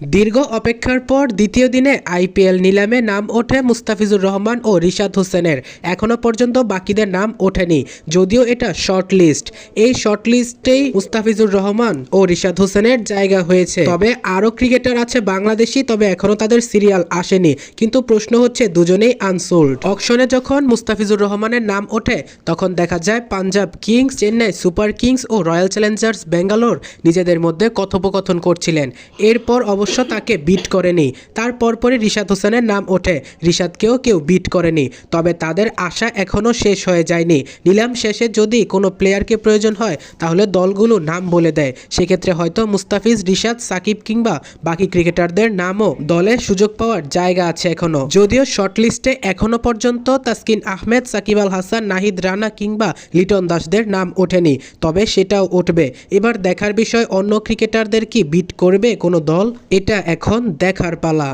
দীর্ঘ অপেক্ষার পর দ্বিতীয় দিনে আইপিএল নিলামে নাম ওঠে মুস্তাফিজুর রহমান ও রিশাদ হোসেনের। এখনও পর্যন্ত বাকিদের নাম ওঠেনি, যদিও এটা শর্ট লিস্ট এই শর্ট লিস্টেই মুস্তাফিজুর রহমান ও রিশাদ হোসেনের জায়গা হয়েছে। তবে আরও ক্রিকেটার আছে বাংলাদেশি, তবে এখনও তাদের সিরিয়াল আসেনি। কিন্তু প্রশ্ন হচ্ছে দুজনেই আনসোল্ড। অকশনে যখন মুস্তাফিজুর রহমানের নাম ওঠে, তখন দেখা যায় Punjab kings, Chennai super kings ও রয়্যাল চ্যালেঞ্জার্স ব্যাঙ্গালোর নিজেদের মধ্যে কথোপকথন করছিলেন। এরপর অবশ্য তাকে বিট করেনি। তার পরপরই রিশাদ হোসেনের নাম ওঠে। রিশাদকেও কেউ বিট করেনি। তবে তাদের আশা এখনও শেষ হয়ে যায়নি। নিলাম শেষে যদি কোনো প্লেয়ারকে প্রয়োজন হয়, তাহলে দলগুলো নাম বলে দেয়। সেক্ষেত্রে হয়তো মুস্তাফিজ, রিশাদ, সাকিব কিংবা বাকি ক্রিকেটারদের নামও দলে সুযোগ পাওয়ার জায়গা আছে এখনও। যদিও শর্টলিস্টে এখনও পর্যন্ত তাসকিন আহমেদ, সাকিব আল হাসান নাহিদ রানা কিংবা লিটন দাসদের নাম ওঠেনি। তবে সেটাও উঠবে। এবার দেখার বিষয়, অন্য ক্রিকেটারদের কি বিট করবে কোনো দল? এটা এখন দেখার পালা।